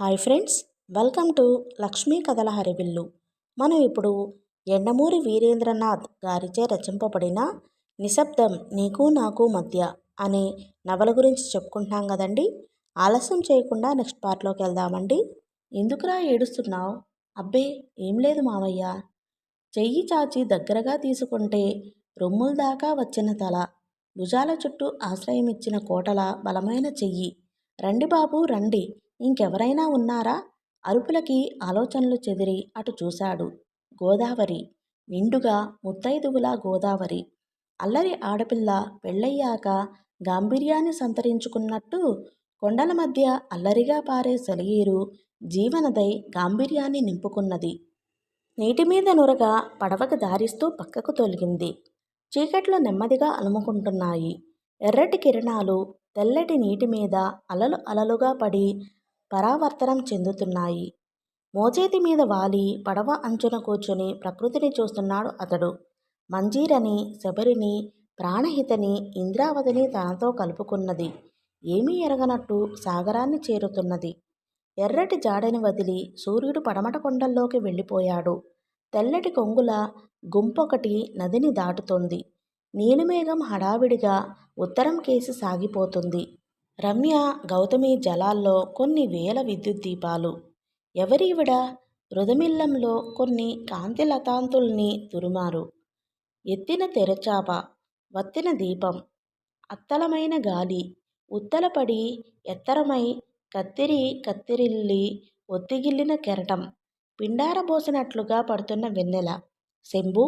Hi friends welcome to Lakshmi కథల హరివిల్లు. మనం ఇప్పుడు ఎండమూరి వీరేంద్రనాథ్ గారిచే రచింపబడిన నిశ్శబ్దం నీకు నాకు మధ్య అనే నవల గురించి చెప్పుకుంటున్నాం కదండి. ఆలస్యం చేయకుండా నెక్స్ట్ పార్ట్లోకి వెళ్దామండి. ఎందుకురా ఏడుస్తున్నావు? అబ్బే ఏం లేదు మావయ్య. చెయ్యి చాచి దగ్గరగా తీసుకుంటే రొమ్ముల దాకా వచ్చిన తల భుజాల చుట్టూ ఆశ్రయం ఇచ్చిన కోటల బలమైన చెయ్యి. రండి బాబు రండి. ఇంకెవరైనా ఉన్నారా? అరుపులకి ఆలోచనలు చెదిరి అటు చూశాడు గోదావరి. నిండుగా ముత్తైదువులా గోదావరి. అల్లరి ఆడపిల్ల పెళ్ళయ్యాక గాంభీర్యాన్ని సంతరించుకున్నట్టు కొండల మధ్య అల్లరిగా పారే సెలయేరు జీవనదై గాంభీర్యాన్ని నింపుకున్నది. నీటి మీద నురగ పడవకు దారిస్తూ పక్కకు తొలగింది. చీకట్లో నెమ్మదిగా అలుముకుంటున్నాయి. ఎర్రటి కిరణాలు తెల్లటి నీటి మీద అలలు అలలుగా పడి పరావర్తనం చెందుతున్నాయి. మోచేతి మీద వాలి పడవ అంచున కూర్చుని ప్రకృతిని చూస్తున్నాడు అతడు. మంజీరని శబరిని ప్రాణహితని ఇంద్రావతిని తనతో కలుపుకున్నది. ఏమీ ఎరగనట్టు సాగరాన్ని చేరుతున్నది. ఎర్రటి జాడని వదిలి సూర్యుడు పడమట కొండల్లోకి వెళ్ళిపోయాడు. తెల్లటి కొంగుల గుంపొకటి నదిని దాటుతోంది. నీలిమేఘం హడావిడిగా ఉత్తరం కేసి సాగిపోతుంది. రమ్య గౌతమి జలాల్లో కొన్ని వేల విద్యుత్ దీపాలు. ఎవరివిడ రుదమిల్లంలో కొన్ని కాంతి లతాంతుల్ని తురుమారు. ఎత్తిన తెరచాప వత్తిన దీపం అత్తలమైన గాలి ఉత్తలపడి ఎత్తరమై కత్తిరి కత్తిరిల్లి ఒత్తిగిల్లిన కెరటం పిండారబోసినట్లుగా పడుతున్న వెన్నెల. శంభు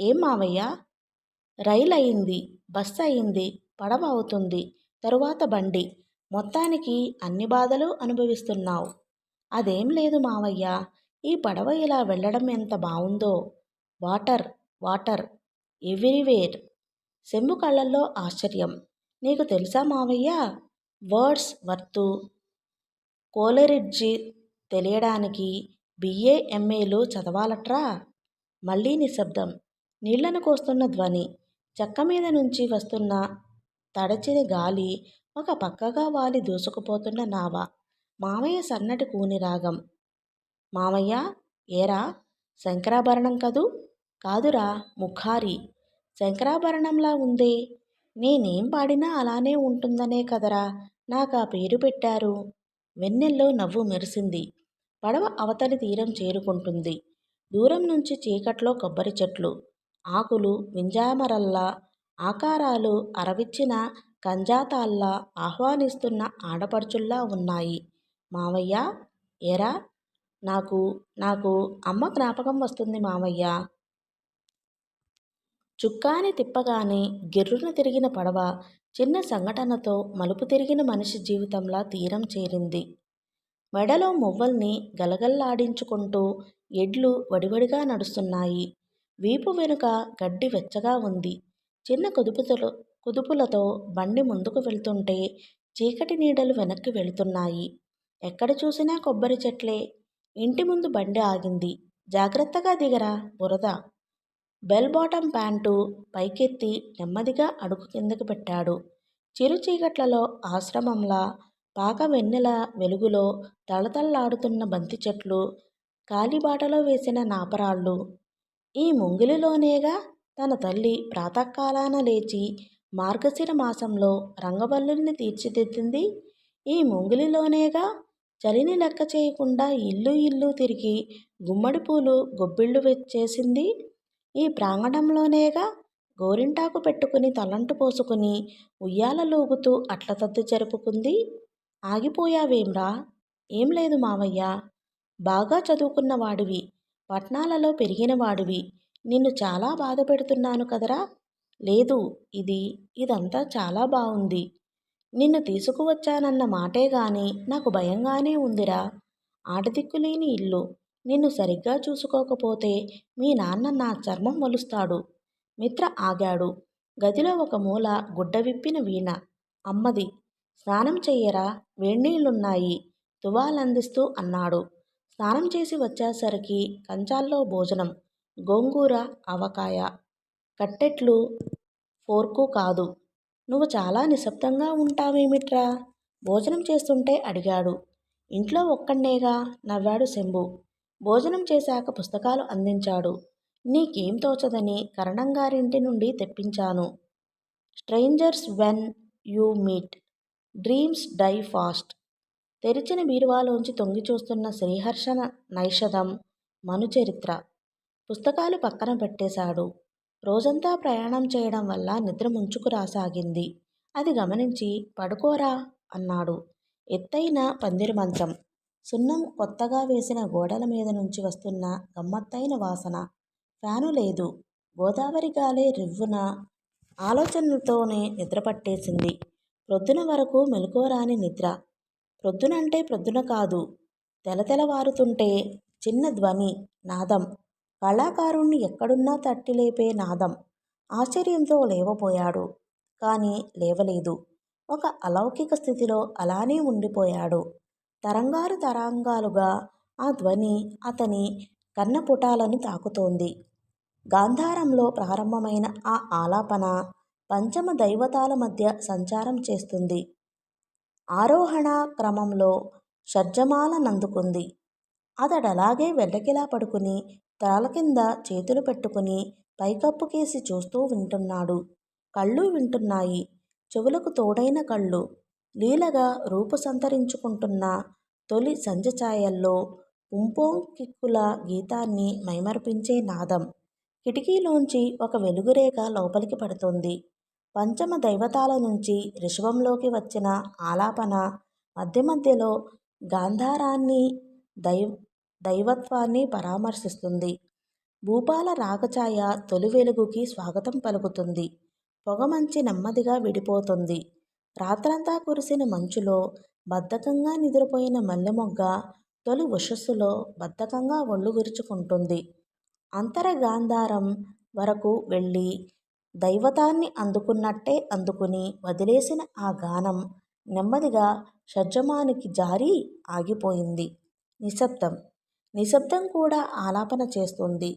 ఏం మావయ్య? రైలు అయింది బస్సు అయింది పడవ అవుతుంది. తరువాత బండి. మొత్తానికి అన్ని బాధలు అనుభవిస్తున్నావు. అదేం లేదు మావయ్య ఈ పడవ ఇలా వెళ్ళడం ఎంత బావుందో. Water water everywhere. శంభు కళ్ళల్లో ఆశ్చర్యం. నీకు తెలుసా మావయ్య వర్డ్స్ వర్తు కోలరిడ్జి తెలియడానికి బిఏ ఎంఏలు చదవాలట్రా? మళ్ళీ నిశ్శబ్దం. నీళ్ళను కోస్తున్న ధ్వని చెక్క మీద నుంచి వస్తున్న తడచిన గాలి ఒక పక్కగా వాలి దూసుకుపోతున్న నావ. మామయ్య సన్నటి కూని రాగం. మామయ్య ఏరా శంకరాభరణం కదూ? కాదురా ముఖారి. శంకరాభరణంలా ఉందే. నేనేం పాడినా అలానే ఉంటుందనే కదరా నాకు ఆ పేరు పెట్టారు. వెన్నెల్లో నవ్వు మెరిసింది. పడవ అవతలి తీరం చేరుకుంటుంది. దూరం నుంచి చీకట్లో కొబ్బరి చెట్లు. ఆకులు వింజామరల్లా ఆకారాలు అరవిచ్చిన కంజాతాల్లా ఆహ్వానిస్తున్న ఆడపడుచుల్లా ఉన్నాయి. మావయ్య ఎరా నాకు నాకు అమ్మ జ్ఞాపకం వస్తుంది మావయ్య. చుక్కాని తిప్పగానే గిర్రున తిరిగిన పడవ చిన్న సంఘటనతో మలుపు తిరిగిన మనిషి జీవితంలా తీరం చేరింది. మెడలో మువ్వల్ని గలగల్లాడించుకుంటూ ఎడ్లు వడివడిగా నడుస్తున్నాయి. వీపు వెనుక గడ్డి వెచ్చగా ఉంది. చిన్న కుదుపుతో కుదుపులతో బండి ముందుకు వెళ్తుంటే చీకటి నీడలు వెనక్కి వెళుతున్నాయి. ఎక్కడ చూసినా కొబ్బరి చెట్లే. ఇంటి ముందు బండి ఆగింది. జాగ్రత్తగా దిగరా బురద. బెల్ బాటం ప్యాంటు పైకెత్తి నెమ్మదిగా అడుగు కిందకు పెట్టాడు. చిరు చీకట్లలో ఆశ్రమంలా పాక వెన్నెల వెలుగులో తళతళలాడుతున్న బంతి చెట్లు కాలిబాటలో వేసిన నాపరాళ్ళు. ఈ ముంగిలిలోనేగా తన తల్లి ప్రాతకాలాన లేచి మార్గశిర మాసంలో రంగవల్లుల్ని తీర్చిదిద్దింది. ఈ ముంగిలిలోనేగా చలిని లెక్క చేయకుండా ఇల్లు ఇల్లు తిరిగి గుమ్మడి పూలు గొబ్బిళ్ళు చేసింది ఈ ప్రాంగణంలోనేగా గోరింటాకు పెట్టుకుని తలంటు పోసుకుని ఉయ్యాల ఉయ్యాలలూగుతూ అట్లతద్దు జరుపుకుంది. ఆగిపోయావేమ్రా? ఏం లేదు మావయ్య. బాగా చదువుకున్నవాడివి. పట్నాలలో పెరిగినవాడివి. నిన్ను చాలా బాధ పెడుతున్నాను కదరా? లేదు ఇది ఇదంతా చాలా బాగుంది నిన్ను తీసుకువచ్చానన్న మాటే గాని నాకు భయంగానే ఉందిరా. ఆటదిక్కులేని ఇల్లు. నిన్ను సరిగ్గా చూసుకోకపోతే మీ నాన్న నా చర్మం వలుస్తాడు. మిత్ర ఆగాడు. గదిలో ఒక మూల గుడ్డ విప్పిన వీణ. అమ్మది స్నానం చెయ్యరా? వేణీళ్ళున్నాయి తువాలందిస్తూ అన్నాడు. స్నానం చేసి వచ్చేసరికి కంచాల్లో భోజనం. గోంగూర ఆవకాయ కట్టెట్లు ఫోర్కు కాదు. నువ్వు చాలా నిశ్శబ్దంగా ఉంటావేమిట్రా? భోజనం చేస్తుంటే అడిగాడు. ఇంట్లో ఒక్కడ్నేగా నవ్వాడు శంభు. భోజనం చేశాక పుస్తకాలు అందించాడు. నీకేం తోచదని కరణంగారింటి నుండి తెప్పించాను. Strangers when you meet. Dreams die fast. తెరిచిన బీరువాలోంచి తొంగి చూస్తున్న శ్రీహర్షణ నైషధం మనుచరిత్ర. పుస్తకాలు పక్కన పెట్టేశాడు. రోజంతా ప్రయాణం చేయడం వల్ల నిద్ర ముంచుకు రాసాగింది. అది గమనించి పడుకోరా అన్నాడు. ఎత్తైన పందిరి మంచం. సున్నం కొత్తగా వేసిన గోడల మీద నుంచి వస్తున్న గమ్మత్తైన వాసన. ఫ్యాను లేదు. గోదావరి గాలే రివ్వున ఆలోచనలతోనే నిద్ర పట్టేసింది. ప్రొద్దున వరకు మెలకువరాని నిద్ర. ప్రొద్దునంటే ప్రొద్దున కాదు. తెలతెలవారుతుంటే చిన్న ధ్వని నాదం. కళాకారుణ్ణి ఎక్కడున్నా తట్టిలేపే నాదం. ఆశ్చర్యంతో లేవపోయాడు. కానీ లేవలేదు. ఒక అలౌకిక స్థితిలో అలానే ఉండిపోయాడు. తరంగాలు తరంగాలుగా ఆ ధ్వని అతని కన్నపుటాలను తాకుతోంది. గాంధారంలో ప్రారంభమైన ఆ ఆలాపన పంచమ దైవతాల మధ్య సంచారం చేస్తుంది. ఆరోహణ క్రమంలో షడ్జమాలనందుకుంది అతడలాగే వెల్లకిలా పడుకుని తల కింద చేతులు పెట్టుకుని పైకప్పు కేసి చూస్తూ వింటున్నాడు. కళ్ళు వింటున్నాయి. చెవులకు తోడైన కళ్ళు. లీలగా రూపు సంతరించుకుంటున్న తొలి సంజఛాయల్లో ఉంపోం కిక్కుల గీతాన్ని మైమర్పించే నాదం. కిటికీలోంచి ఒక వెలుగురేఖ లోపలికి పడుతుంది. పంచమ దైవతాల నుంచి రిషభంలోకి వచ్చిన ఆలాపన మధ్య మధ్యలో గాంధారాన్ని దైవ దైవత్వాన్ని పరామర్శిస్తుంది. భూపాల రాగఛాయ తొలి వెలుగుకి స్వాగతం పలుకుతుంది. పొగమంచి నెమ్మదిగా విడిపోతుంది. రాత్రంతా కురిసిన మంచులో బద్ధకంగా నిద్రపోయిన మల్లెమొగ్గ తొలి ఉషస్సులో బద్ధకంగా ఒళ్ళు అంతర గాంధారం వరకు వెళ్ళి దైవతాన్ని అందుకున్నట్టే అందుకుని వదిలేసిన ఆ గానం నెమ్మదిగా షడ్జమానికి జారి ఆగిపోయింది. నిశ్శబ్దం. నిశ్శబ్దం కూడా ఆలాపన చేస్తుంది.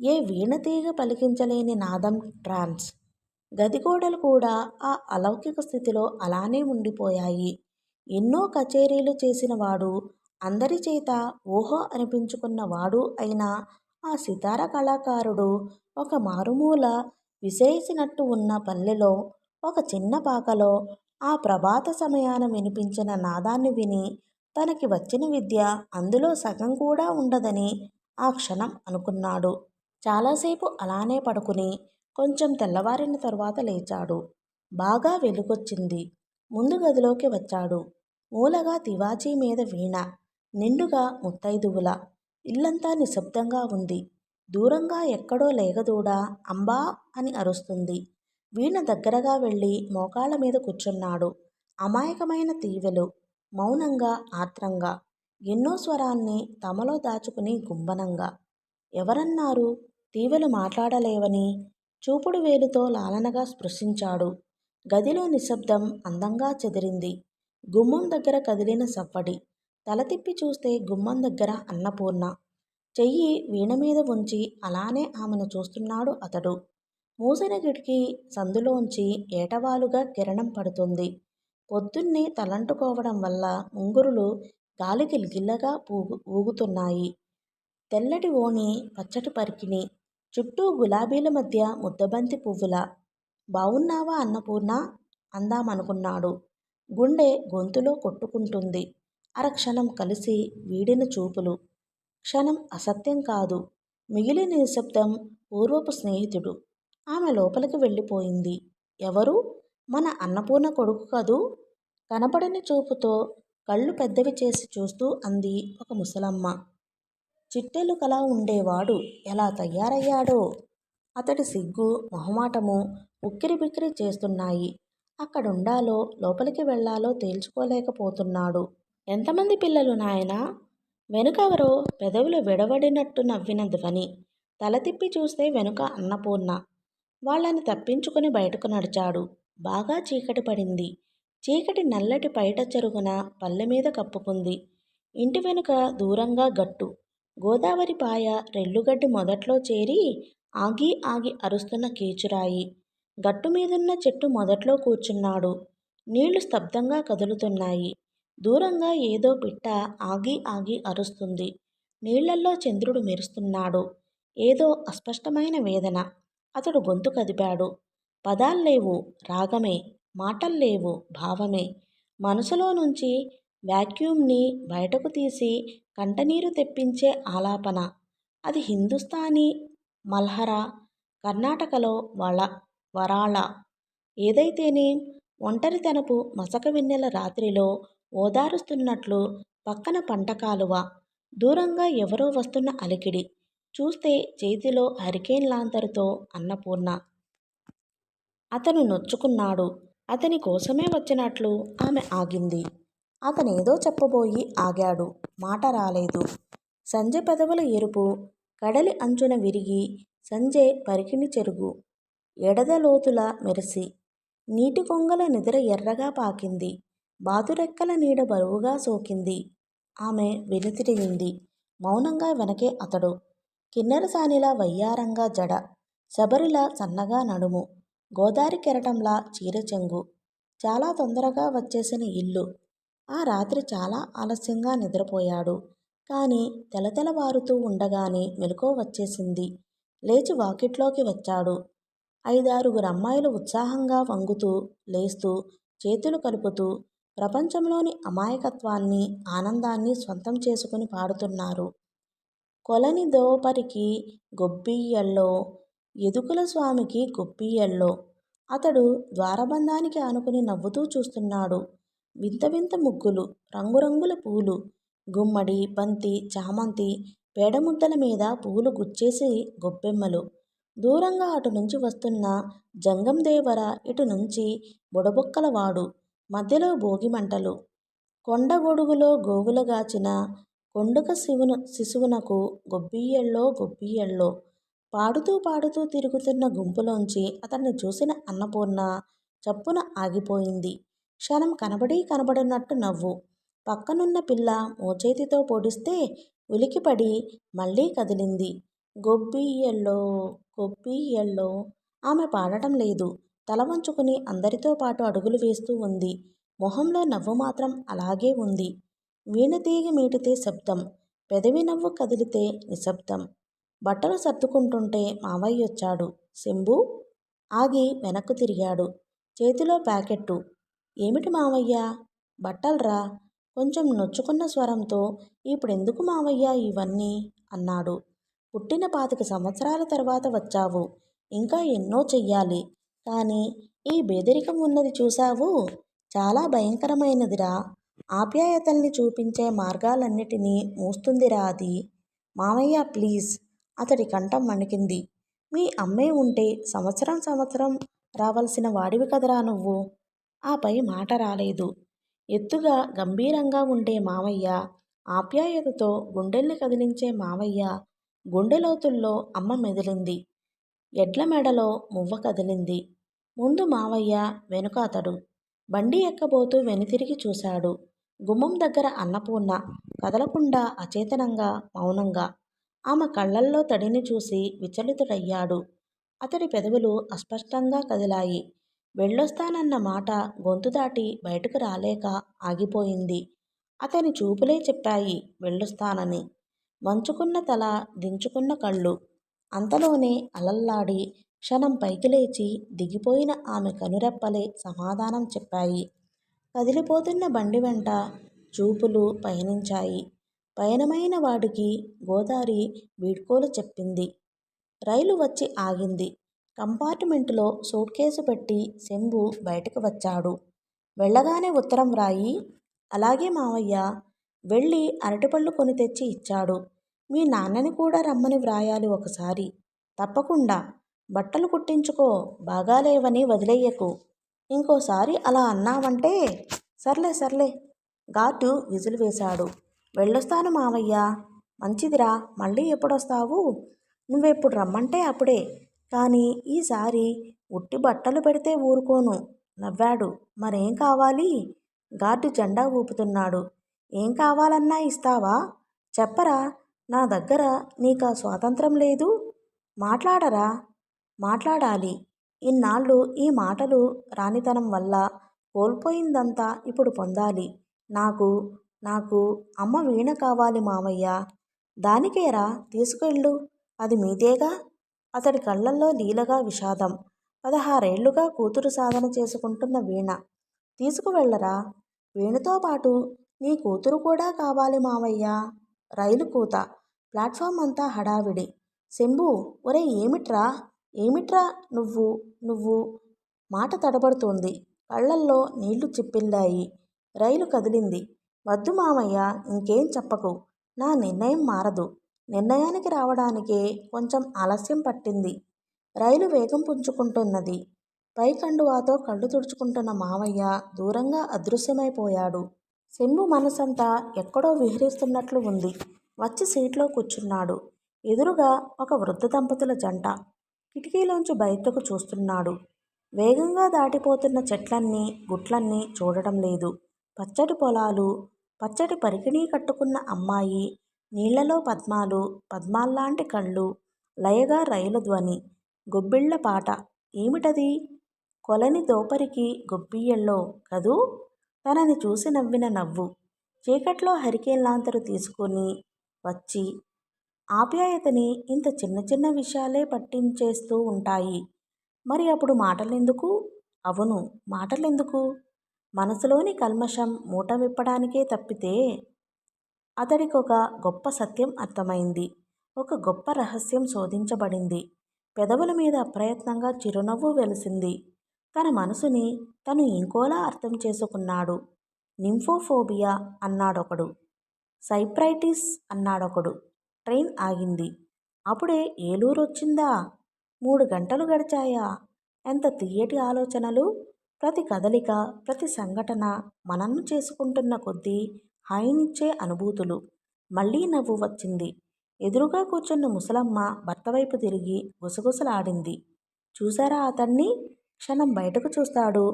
ఏ వీణతీగ పలికించలేని నాదం ట్రాన్స్. గదిగోడలు కూడా ఆ అలౌకిక స్థితిలో అలానే ఉండిపోయాయి. ఎన్నో కచేరీలు చేసినవాడు అందరి చేత ఓహో అనిపించుకున్నవాడు అయినా ఆ సితార కళాకారుడు ఒక మారుమూల విసిరేసినట్టు ఉన్న పల్లెలో ఒక చిన్న పాకలో ఆ ప్రభాత సమయాన వినిపించిన నాదాన్ని విని తనకి వచ్చిన విద్య అందులో సగం కూడా ఉండదని ఆ క్షణం అనుకున్నాడు. చాలాసేపు అలానే పడుకుని కొంచెం తెల్లవారిన తరువాత లేచాడు. బాగా వెలుగొచ్చింది. ముందు గదిలోకి వచ్చాడు. మూలగా తివాచీ మీద వీణ నిండుగా ముత్తైదువుల. ఇల్లంతా నిశ్శబ్దంగా ఉంది. దూరంగా ఎక్కడో లేగదూడ అంబా అని అరుస్తుంది. వీణ దగ్గరగా వెళ్ళి మోకాళ్ళ మీద కూర్చున్నాడు. అమాయకమైన తీవెలు. మౌనంగా ఆత్రంగా ఎన్నో స్వరాన్ని తమలో దాచుకుని గుంబనంగా. ఎవరన్నారు? తీవెలు మాట్లాడలేవని. చూపుడు వేలుతో లాలనగా స్పృశించాడు. గదిలో నిశ్శబ్దం అందంగా చెదిరింది. గుమ్మం దగ్గర కదిలిన సవ్వడి. తల తిప్పి చూస్తే గుమ్మం దగ్గర అన్నపూర్ణ. చెయ్యి వీణ మీద ఉంచి అలానే ఆమెను చూస్తున్నాడు అతడు. మూసిన కిటికీ సందులోంచి ఏటవాలుగా కిరణం పడుతుంది. పొద్దున్నే తలంటుకోవడం వల్ల ముంగురులు గాలికి గిల్లగా పూగు ఊగుతున్నాయి. తెల్లటి ఓణి పచ్చటి పరికిణి చుట్టూ గులాబీల మధ్య ముద్దబంతి పువ్వుల. బావున్నావా అన్నపూర్ణ అందామనుకున్నాడు. గుండె గొంతులో కొట్టుకుంటుంది. అరక్షణం కలిసి వీడిన చూపులు. క్షణం అసత్యం కాదు. మిగిలిన నిశ్శబ్దం పూర్వపు స్నేహితుడు. ఆమె లోపలికి వెళ్ళిపోయింది. ఎవరు? మన అన్నపూర్ణ కొడుకు కదూ? కనపడని చూపుతో కళ్ళు పెద్దవి చేసి చూస్తూ అంది ఒక ముసలమ్మ. చిట్టెలు కలా ఉండేవాడు ఎలా తయారయ్యాడో? అతడి సిగ్గు మొహమాటము ఉక్కిరి బిక్కిరి చేస్తున్నాయి. అక్కడుండాలో లోపలికి వెళ్ళాలో తేల్చుకోలేకపోతున్నాడు. ఎంతమంది పిల్లలు నాయనా? వెనుకెవరో పెదవులు విడవడినట్టు నవ్విన ధ్వని తల తిప్పి చూస్తే వెనుక అన్నపూర్ణ. వాళ్ళని తప్పించుకుని బయటకు నడిచాడు. బాగా చీకటి పడింది. చీకటి నల్లటి పైట చెరుగున పల్లె మీద కప్పుకుంది. ఇంటి వెనుక దూరంగా గట్టు. గోదావరి పాయ రెల్లుగడ్డి మొదట్లో చేరి ఆగి ఆగి అరుస్తున్న కీచురాయి. గట్టు మీదున్న చెట్టు మొదట్లో కూర్చున్నాడు. నీళ్ళు స్తబ్దంగా కదులుతున్నాయి. దూరంగా ఏదో పిట్ట ఆగి ఆగి అరుస్తుంది. నీళ్ళల్లో చంద్రుడు మెరుస్తున్నాడు. ఏదో అస్పష్టమైన వేదన. అతడు గొంతు కదిపాడు. పదాల్లేవు రాగమే మాటల్లేవు భావమే. మనసులో నుంచి వాక్యూమ్ని బయటకు తీసి కంటనీరు తెప్పించే ఆలాపన. అది హిందుస్థానీ మల్హరా కర్ణాటకలో వళ వరాళ. ఏదైతేనే ఒంటరితనపు మసక వెన్నెల రాత్రిలో ఓదారుస్తున్నట్లు పక్కన పంట కాలువ దూరంగా ఎవరో వస్తున్న అలికిడి. చూస్తే చేతిలో హరికేన్ లాంతరుతో అన్నపూర్ణ. అతను నొచ్చుకున్నాడు. అతని కోసమే వచ్చినట్లు ఆమె ఆగింది. అతనేదో చెప్పబోయి ఆగాడు. మాట రాలేదు. సంజయ్ పెదవుల ఎరుపు కడలి అంచున విరిగి సంజయ్ పరికిణి చెరుగు ఎడదలోతుల మెరిసి నీటి కొంగల నిద్ర ఎర్రగా పాకింది. బాతురెక్కల నీడ బరువుగా సోకింది. ఆమె వెనుతిరిగింది. మౌనంగా వెనకే అతడు. కిన్నెరసానిలా వయ్యారంగా జడ శబరిలా సన్నగా నడుము గోదారి కెరటంలా చీరచెంగు చాలా తొందరగా వచ్చేసిన ఇల్లు. ఆ రాత్రి చాలా ఆలస్యంగా నిద్రపోయాడు. కానీ తెలతెలవారుతూ ఉండగానే మెలకువ వచ్చేసింది. లేచి వాకిట్లోకి వచ్చాడు. ఐదారుగురు అమ్మాయిలు ఉత్సాహంగా వంగుతూ లేస్తూ చేతులు కలుపుతూ ప్రపంచంలోని అమాయకత్వాన్ని ఆనందాన్ని స్వంతం చేసుకుని పాడుతున్నారు. కొలని దోపరికి గొబ్బియ్యల్లో ఎదుకుల స్వామికి గొప్పీయల్లో అతడు ద్వారబంధానికి ఆనుకుని నవ్వుతూ చూస్తున్నాడు. వింత వింత ముగ్గులు రంగురంగుల పూలు గుమ్మడి బంతి చామంతి పేడముద్దల మీద పూలు గుచ్చేసి గొబ్బెమ్మలు. దూరంగా అటు నుంచి వస్తున్న జంగం దేవర ఇటు నుంచి బుడబుక్కలవాడు మధ్యలో భోగిమంటలు. కొండగొడుగులో గోవులగాచిన కొండుక శివును శిశువునకు గొబ్బియ్యల్లో గొబ్బియ్యల్లో పాడుతూ పాడుతూ తిరుగుతున్న గుంపులోంచి అతన్ని చూసిన అన్నపూర్ణ చప్పున ఆగిపోయింది. క్షణం కనబడి కనబడినట్టు నవ్వు. పక్కనున్న పిల్ల మోచేతితో పొడిస్తే ఉలికిపడి మళ్ళీ కదిలింది. గొబ్బియ్యల్లో గొబ్బియ్యల్లో ఆమె పాడటం లేదు. తల వంచుకుని అందరితో పాటు అడుగులు వేస్తూ ఉంది. మొహంలో నవ్వు మాత్రం అలాగే ఉంది. వీణతీగ మీటితే శబ్దం. పెదవి నవ్వు కదిలితే నిశ్శబ్దం. బట్టలు సర్దుకుంటుంటే మావయ్య వచ్చాడు. శంభు! ఆగి వెనక్కు తిరిగాడు. చేతిలో ప్యాకెట్టు. ఏమిటి మావయ్య? బట్టలరా? కొంచెం నొచ్చుకున్న స్వరంతో ఇప్పుడెందుకు మావయ్య ఇవన్నీ? అన్నాడు. పుట్టిన పాతిక సంవత్సరాల తర్వాత వచ్చావు. ఇంకా ఎన్నో చెయ్యాలి. కానీ ఈ బేదరికం ఉన్నది చూశావు? చాలా భయంకరమైనదిరా. ఆప్యాయతల్ని చూపించే మార్గాలన్నిటినీ మూస్తుందిరా అది. మామయ్య ప్లీజ్. అతడి కంఠం వణికింది. మీ అమ్మే ఉంటే సంవత్సరం సంవత్సరం రావలసిన వాడివి కదరా నువ్వు? ఆపై మాట రాలేదు. ఎత్తుగా గంభీరంగా ఉండే మావయ్య ఆప్యాయతతో గుండెల్ని కదిలించే మావయ్య గుండెలోతుల్లో అమ్మ మెదిలింది. ఎడ్ల మెడలో మువ్వ కదిలింది. ముందు మావయ్య వెనుక అతడు. బండి ఎక్కబోతూ వెనుతిరిగి చూశాడు. గుమ్మం దగ్గర అన్నపూర్ణ కదలకుండా అచేతనంగా మౌనంగా ఆమె కళ్ళల్లో తడిని చూసి విచలితుడయ్యాడు. అతడి పెదవులు అస్పష్టంగా కదిలాయి. వెళ్ళొస్తానన్న మాట గొంతు దాటి బయటకు రాలేక ఆగిపోయింది. అతని చూపులే చెప్పాయి వెళ్ళొస్తానని. వంచుకున్న తల దించుకున్న కళ్ళు. అంతలోనే అలల్లాడి క్షణం పైకి లేచి దిగిపోయిన ఆమె కనురెప్పలే సమాధానం చెప్పాయి. కదిలిపోతున్న బండి వెంట చూపులు పయనించాయి. పయనమైన వాడికి గోదారి వీడ్కోలు చెప్పింది. రైలు వచ్చి ఆగింది. కంపార్ట్మెంట్లో సూట్ కేసు పెట్టి శంభు బయటకు వచ్చాడు. వెళ్ళగానే ఉత్తరం వ్రాయి అలాగే మావయ్య వెళ్ళి అరటిపళ్ళు కొని తెచ్చి ఇచ్చాడు. మీ నాన్నని కూడా రమ్మని వ్రాయాలి ఒకసారి. తప్పకుండా. బట్టలు కుట్టించుకో బాగాలేవని వదిలేయకు. ఇంకోసారి అలా అన్నావంటే సర్లే సర్లే ఘాటు విజులు వేశాడు. వెళ్ళొస్తాను మావయ్య. మంచిదిరా మళ్ళీ ఎప్పుడొస్తావు? నువ్వెప్పుడు రమ్మంటే అప్పుడే. కానీ ఈసారి ఉట్టి బట్టలు పెడితే ఊరుకోను. నవ్వాడు. మరేం కావాలి? గార్డు జెండా ఊపుతున్నాడు. ఏం కావాలన్నా ఇస్తావా? చెప్పరా నా దగ్గర నీకా స్వాతంత్రం లేదు? మాట్లాడరా? మాట్లాడాలి. ఇన్నాళ్ళు ఈ మాటలు రానితనం వల్ల కోల్పోయిందంతా ఇప్పుడు పొందాలి. నాకు నాకు అమ్మ వీణ కావాలి మావయ్య దానికేరా తీసుకెళ్ళు. అది మీదేగా? అతడి కళ్ళల్లో లీలగా విషాదం. పదహారేళ్ళుగా కూతురు సాధన చేసుకుంటున్న వీణ. తీసుకువెళ్ళరా? వీణతో పాటు నీ కూతురు కూడా కావాలి మామయ్య. రైలు కూత. ప్లాట్ఫామ్ అంతా హడావిడి. శంభు ఒరే ఏమిట్రా? ఏమిట్రా నువ్వు? నువ్వు? మాట తడబడుతోంది. కళ్ళల్లో నీళ్ళు చిప్పిల్లాయి. రైలు కదిలింది. వద్దు మామయ్య ఇంకేం చెప్పకు. నా నిర్ణయం మారదు. నిర్ణయానికి రావడానికే కొంచెం ఆలస్యం పట్టింది. రైలు వేగం పుంజుకుంటున్నది. పైకండువాతో కళ్ళు తుడుచుకుంటున్న మామయ్య దూరంగా అదృశ్యమైపోయాడు. శంభు మనసంతా ఎక్కడో విహరిస్తున్నట్లు ఉంది. వచ్చి సీట్లో కూర్చున్నాడు. ఎదురుగా ఒక వృద్ధ దంపతుల జంట కిటికీలోంచి బయటకు చూస్తున్నాడు. వేగంగా దాటిపోతున్న చెట్లన్నీ గుట్లన్నీ చూడటం లేదు. పచ్చటి పొలాలు పచ్చటి పరికిణీ కట్టుకున్న అమ్మాయి నీళ్ళలో పద్మాలు పద్మాల్లాంటి కళ్ళు లయగా రైలు ధ్వని గొబ్బిళ్ళ పాట. ఏమిటది? కొలని దోపరికి గొప్పియ్యల్లో కదూ? తనని చూసి నవ్విన నవ్వు. చీకట్లో హరికేన్ లాంతరు తీసుకొని వచ్చి ఆప్యాయతని ఇంత చిన్న చిన్న విషయాలే పట్టించేస్తూ ఉంటాయి. మరి అప్పుడు మాటలెందుకు? అవును మాటలెందుకు? మనసులోని కల్మషం మూటమిప్పడానికే తప్పితే అతడికొక గొప్ప సత్యం అర్థమైంది. ఒక గొప్ప రహస్యం శోధించబడింది. పెదవుల మీద అప్రయత్నంగా చిరునవ్వు వెలిసింది. తన మనసుని తను ఇంకోలా అర్థం చేసుకున్నాడు. నింఫోఫోబియా అన్నాడొకడు. సైప్రైటిస్ అన్నాడొకడు. ట్రైన్ ఆగింది. అప్పుడే ఏలూరు వచ్చిందా మూడు గంటలు గడిచాయా? ఎంత తీయటి ఆలోచనలు? ప్రతి కదలిక ప్రతి సంఘటన మనం చేసుకుంటున్న కొద్దీ హాయినిచ్చే అనుభూతులు మళ్ళీ నవ్వు వచ్చింది. ఎదురుగా కూర్చున్న ముసలమ్మ భర్త వైపు తిరిగి గుసగుసలాడింది. చూసారా అతన్ని? క్షణం బయటకు చూస్తాడు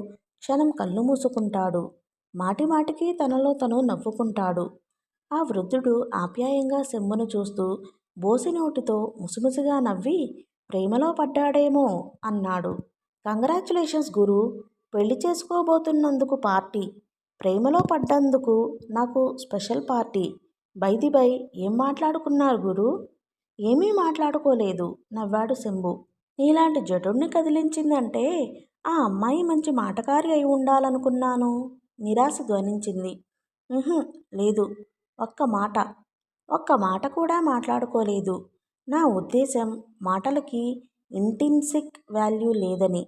క్షణం కళ్ళు మూసుకుంటాడు మాటి మాటికి తనలో తను నవ్వుకుంటాడు. ఆ వృద్ధుడు ఆప్యాయంగా సెమ్మును చూస్తూ బోసి నోటితో ముసిముసిగా నవ్వి ప్రేమలో పడ్డాడేమో అన్నాడు. కంగ్రాచులేషన్స్ గురు! పెళ్ళి చేసుకోబోతున్నందుకు పార్టీ. ప్రేమలో పడ్డందుకు నాకు స్పెషల్ పార్టీ. బైది బై ఏం మాట్లాడుకున్నారు గురు? ఏమీ మాట్లాడుకోలేదు నవ్వాడు శంభు. నీలాంటి జటుడిని కదిలించిందంటే ఆ అమ్మాయి మంచి మాటకారి అయి ఉండాలనుకున్నాను. నిరాశ ధ్వనించింది. లేదు ఒక్క మాట. ఒక్క మాట కూడా మాట్లాడుకోలేదు. నా ఉద్దేశం మాటలకి ఇంటిన్సిక్ వాల్యూ లేదని.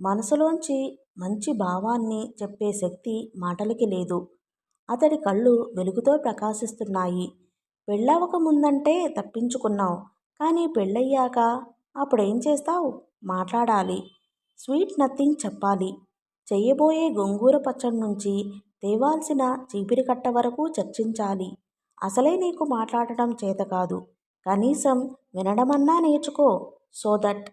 మనసులోంచి మంచి భావాన్ని చెప్పే శక్తి మాటలకి లేదు. అతడి కళ్ళు వెలుగుతో ప్రకాశిస్తున్నాయి. పెళ్ళవక ముందంటే తప్పించుకున్నావు. కానీ పెళ్ళయ్యాక అప్పుడేం చేస్తావు? మాట్లాడాలి. స్వీట్ నథింగ్ చెప్పాలి. చెయ్యబోయే గోంగూర పచ్చడి నుంచి తేవాల్సిన చీపిరి కట్ట వరకు చర్చించాలి. అసలే నీకు మాట్లాడటం చేత కాదు. కనీసం వినడమన్నా నేర్చుకో. సో దట్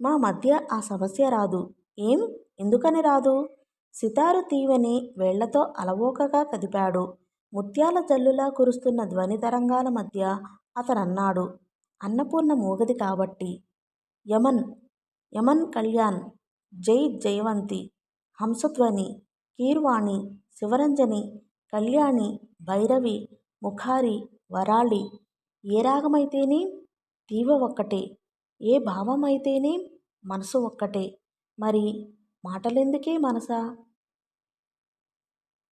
మా మధ్య ఆ సమస్య రాదు. ఏం? ఎందుకని రాదు? సితారు తీవని వేళ్ళతో అలవోకగా కదిపాడు. ముత్యాల జల్లులా కురుస్తున్న ధ్వని తరంగాల మధ్య అతనన్నాడు. అన్నపూర్ణ మూగది కాబట్టి. యమన్ యమన్ కళ్యాణ్ జై జయవంతి హంసధ్వని కీర్వాణి శివరంజని కళ్యాణి భైరవి ముఖారి వరాళి ఏ రాగమైతేనే తీవ ఒక్కటే ఏ భావమైతేనే మనసు ఒక్కటే. మరి మాటలెందుకే మనసా?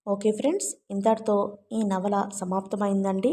ఓకే ఫ్రెండ్స్ ఇంతటితో ఈ నవల సమాప్తమైందండి.